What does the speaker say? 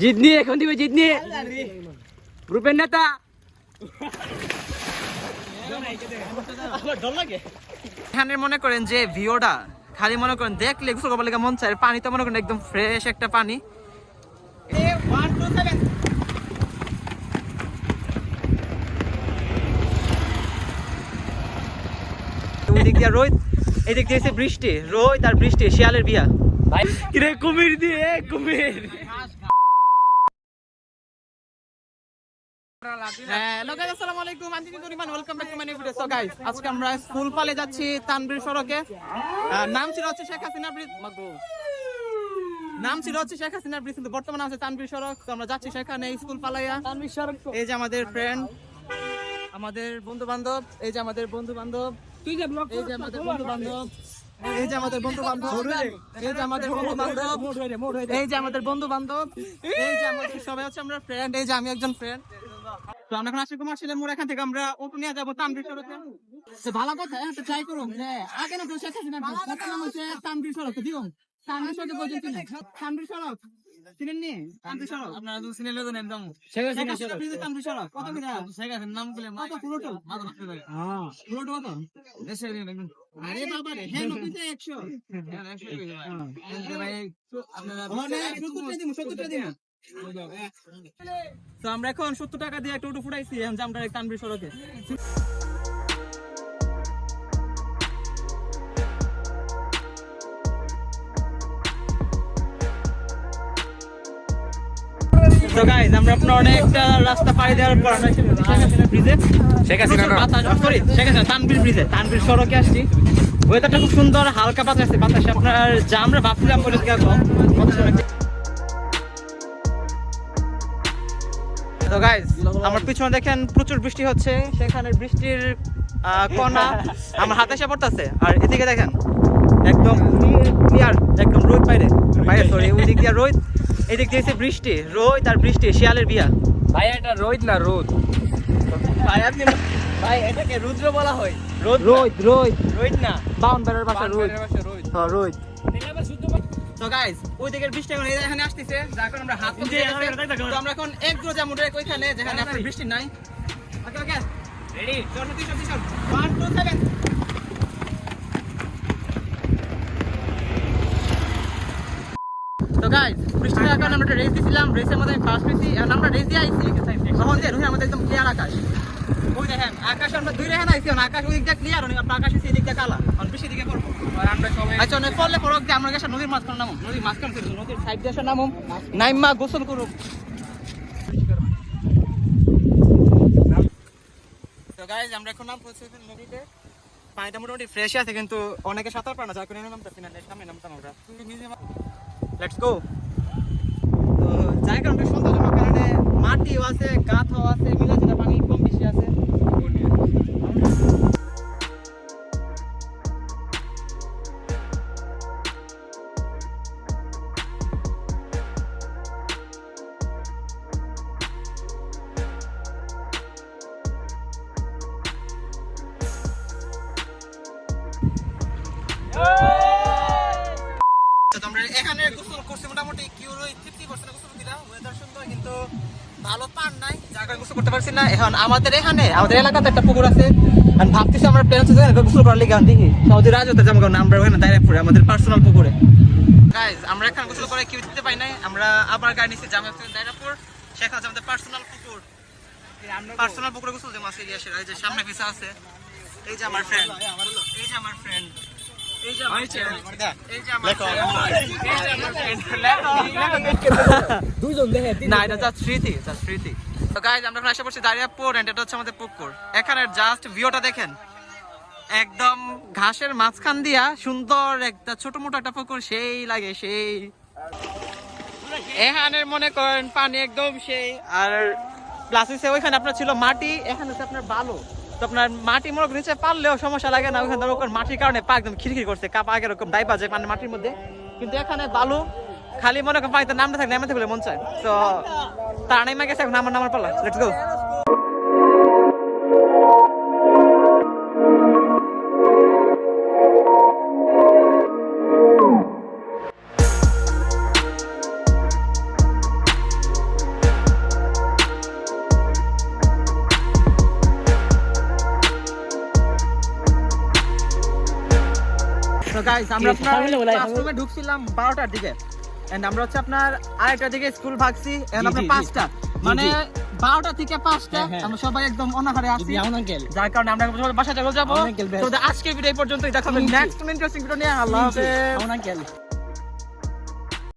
জিতনি এখন দিবে জিতনি গ্রুপের নেতা। এখানে মনে করেন যে ভিওটা খালি মনে করেন দেখলে গোসল করবার লেগে মন চায় পানি তো মনে করেন একদম ফ্রেশ একটা পানি। ওই দিক দিয়ে রোহিত এই দিক দিয়ে বৃষ্টি রোহিত আর বৃষ্টি শিয়ালের বিয়া। কিরে কুমির দিয়ে কুমির হ্যালো গাইস আসসালামু আলাইকুম। আমি দিদি পরিমান welcome back to my new video so guys আজকে আমরা স্কুল পালে যাচ্ছি তানবীর সড়কে। নাম ছিল হচ্ছে শেখ হাসিনা নাম ছিল হচ্ছে শেখ হাসিনা ব্রিজ কিন্তু বর্তমানে আছে তানবীর সড়ক। তো আমরা যাচ্ছি সেখানে স্কুল পালাইয়া তানবীর সড়ক এই যে আমাদের ফ্রেন্ড আমাদের বন্ধু বান্ধব এই যে আমাদের বন্ধু বান্ধব তুই যে ব্লগ এই যে আমাদের বন্ধু বান্ধব এই যে আমাদের বন্ধু বান্ধব এই যে আমাদের বন্ধু বান্ধব এই যে আমাদের বন্ধু বান্ধব এই যে আমাদের সবাই হচ্ছে আমরা ফ্রেন্ড এই যে আমি একজন ফ্রেন্ড তো আমরা এখন আশিক কুমার ছিলেন মোড় এখান থেকে আমরা অটো নিয়ে যাব তানবীর সড়কে। তো ভালো কথা হ্যাঁ তো ট্রাই করুন আগে না তো হাসিনা কথা নাম হচ্ছে তানবীর সড়ক দিও তানবীর সড়কে পর্যন্ত তানবীর সড়ক চিনেন নি তানবীর সড়ক। আপনারা তো চিনেন তো একদম শেখ হাসিনা সড়ক। সড়ক। কত করে শেখ হাসিনার নাম বলে কত পুরোটো? হ্যাঁ পুরোটো কত? আরে বাবা রে হ্যাঁ নব্বইতে একশো। তো আমরা এখন সত্তর টাকা দিয়ে একটা ফুটাইছি এখন জামটা সড়কে। তো গাইজ আমরা আপনার অনেকটা রাস্তা পাড়ি দেওয়ার পর ব্রিজে শেখ হাসিনা না। সরি শেখ হাসিনা তানবীর ব্রিজে তানবীর সড়কে আসছি। ওয়েদারটা খুব সুন্দর হালকা বাতাস আছে বাতাসে আপনার যা আমরা ভাবছিলাম বলে কম তো গাইজ আমার পিছনে দেখেন প্রচুর বৃষ্টি হচ্ছে সেখানে বৃষ্টির কণা আমার হাতে এসে পড়তেছে। আর এদিকে দেখেন একদম ক্লিয়ার একদম রোদ বাইরে। বাইরে সরি ওই দিক দিয়ে রোদ এদিক দিয়ে এসে বৃষ্টি। রোদ আর বৃষ্টি শিয়ালের বিয়া। ভাই এটা রোদ না রোদ? ভাই আপনি ভাই এটাকে রুদ্র বলা হয়। রোদ রোদ রোদ। রোদ না? বাউন বেড়ার বাসা রোদ। হ্যাঁ রোদ। তো গাইস ওই দিকের বৃষ্টি এখন এখানে আসতেছে যার কারণে আমরা হাত পা ধুয়ে গেছে। তো আমরা এখন এক দূরে যাব direct ওইখানে যেখানে আপনার বৃষ্টি নাই। ওকে ওকে রেডি চল সত্যি সত্যি চল ওয়ান টু সেভেন তো গাইস বৃষ্টি হওয়ার কারণে আমরা রেস দিছিলাম। রেসের মধ্যে ফার্স্ট হয়েছি এখন আমরা রেস দিয়ে আইছি। তখন যে রুহি আমাদের একদম ক্লিয়ার আকাশ। ওই দেখেন আকাশ আমরা দুই রেখান আইছি আকাশ ওই দিকটা ক্লিয়ার আপনার আকাশ দিকটা কালা। এখন বৃষ্টি দিকে আর আমরা আচ্ছা অনেক পড়লে পড়ক যে আমরা গেছে নদীর মাঝখানে নামো নদীর মাঝখানে নদীর সাইড দিয়ে এসে নাইমা গোসল করুক। তো আমরা এখন নাম পড়ছি নদীতে। পানিটা মোটামুটি ফ্রেশ আছে, কিন্তু অনেকে সাঁতার পারে না, যার কারণে নামতেছি না। সামনে নামতাম আমরা। লেটস গো করছি মোটামুটি কি হলো তৃপ্তি করছে না গোসল দিলা ওয়েদার সুন্দর কিন্তু ভালো পান নাই, জায়গায় গোসল করতে পারছি না। এখন আমাদের এখানে, আমাদের এলাকাতে একটা পুকুর আছে। ভাবতেছি আমরা প্ল্যান হচ্ছে গোসল করার লিগে সৌদি কারণ আমরা ওখানে পড়ে, আমাদের পার্সোনাল পুকুরে। গাইজ আমরা এখানে গোসল করে কেউ দিতে পাই নাই। আমরা আবার গাড়ি নিচ্ছি জামা দাঁড়াপুর সেখানে আমাদের পার্সোনাল পুকুর। পার্সোনাল পুকুরে গোসল এই সামনে পিছা আছে। এই যে আমার ফ্রেন্ড এই যে আমার ফ্রেন্ড এটা হচ্ছে পুকুর এখানে জাস্ট দেখেন একদম ঘাসের মাঝখান দিয়া সুন্দর একটা ছোট মোটো একটা পুকুর সেই লাগে সেই এখানে মনে করেন পানি একদম সেই আর প্লাস ওইখানে আপনার ছিল মাটি এখানে হচ্ছে আপনার বালু তো আপনার মাটি মরক নিচে পারলেও সমস্যা লাগে না, ওখানে ওখানে মাটির কারণে পা একদম খিরখির করছে, কাপ আগে এরকম ডাইবা যায় মানে মাটির মধ্যে। কিন্তু এখানে বালু, খালি মনে করেন পানিতে নামতে থাকলে নামতে থাকলে মন চায়। তো তার নেমে গেছে, এখন আমার নামার পালা লেটস গো গাইস আমরা আপনার ঢুকছিলাম 12টার দিকে। এন্ড আমরা হচ্ছে আপনার আড়াইটার দিকে স্কুল ভাগছি এন্ড আপনার। পাঁচটা। মানে বারোটা থেকে পাঁচটা হ্যাঁ, হ্যাঁ। আমরা সবাই একদম অনাহারে আসি যার কারণে আমরা বাসা চলে যাব। আজকের ভিডিও পর্যন্ত। নেক্সট ইন্টারেস্টিং ভিডিও নিয়ে। আল্লাহ হাফেজ।